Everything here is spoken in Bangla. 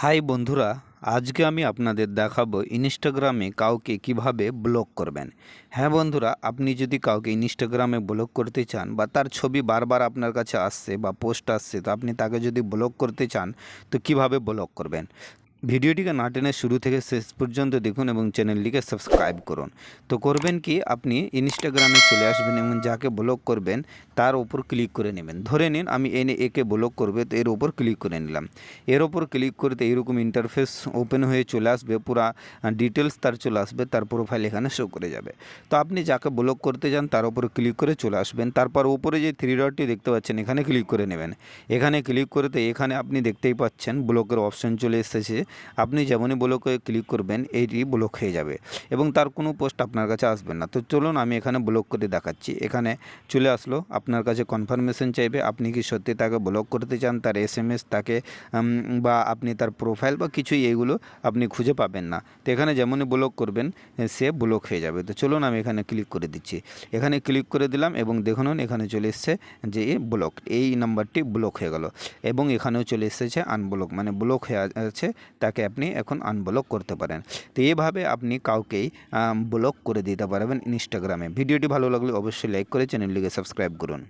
হাই বন্ধুরা, আজকে আমি আপনাদের দেখাবো ইনস্টাগ্রামে কাউকে কীভাবে ব্লক করবেন। হ্যাঁ বন্ধুরা, আপনি যদি কাউকে ইনস্টাগ্রামে ব্লক করতে চান বা তার ছবি বারবার আপনার কাছে আসছে বা পোস্ট আসছে, তো আপনি তাকে যদি ব্লক করতে চান, তো কীভাবে ব্লক করবেন? ভিডিওটিকে না টেনে শুরু থেকে শেষ পর্যন্ত দেখুন এবং চ্যানেলটিকে সাবস্ক্রাইব করুন। তো করবেন কি? আপনি ইনস্টাগ্রামে চলে আসবেন এবং যাকে ব্লক করবেন, তার ওপর ক্লিক করে নেবেন। ধরে নিন, আমি এনে একে ব্লক করবে, তো এর ওপর ক্লিক করে নিলাম। এর ওপর ক্লিক করতে এরকম ইন্টারফেস ওপেন হয়ে চলে আসবে, পুরা ডিটেলস তার চলে আসবে, তার প্রোফাইল এখানে শো করে যাবে। তো আপনি যাকে ব্লক করতে চান তার উপর ক্লিক করে চলে আসবেন। তারপর উপরে যে থ্রি ডটটি দেখতে পাচ্ছেন, এখানে ক্লিক করে নেবেন। এখানে ক্লিক করতে এখানে আপনি দেখতেই পাচ্ছেন ব্লকের অপশন চলে এসেছে। আপনি যেমনই ব্লকে ক্লিক করবেন এইটি ব্লক হয়ে যাবে এবং তার কোনো পোস্ট আপনার কাছে আসবে না। তো চলুন আমি এখানে ব্লক করে দেখাচ্ছি। এখানে চলে আসলো, আপনার কাছে কনফার্মেশন চাইবে আপনি কি সত্যি তাকে ব্লক করতে চান, তার এস এম এস তাকে বা আপনি তার প্রোফাইল বা কিছুই এইগুলো আপনি খুঁজে পাবেন না। তো এখানে যেমনই ব্লক করবেন সে ব্লক হয়ে যাবে। তো চলুন আমি এখানে ক্লিক করে দিচ্ছি। এখানে ক্লিক করে দিলাম এবং দেখুন এখানে চলে এসছে যে ব্লক এই নাম্বারটি ব্লক হয়ে গেল এবং এখানেও চলে এসেছে আনব্লক মানে ব্লক হয়ে আছে তাকে আপনি এখন আনব্লক করতে পারেন। তো এভাবে আপনি কাউকেই ব্লক করে দিতে পারবেন ইনস্টাগ্রামে ভিডিওটি ভালো লাগলে অবশ্যই লাইক করে চ্যানেলটিকে সাবস্ক্রাইব করুন।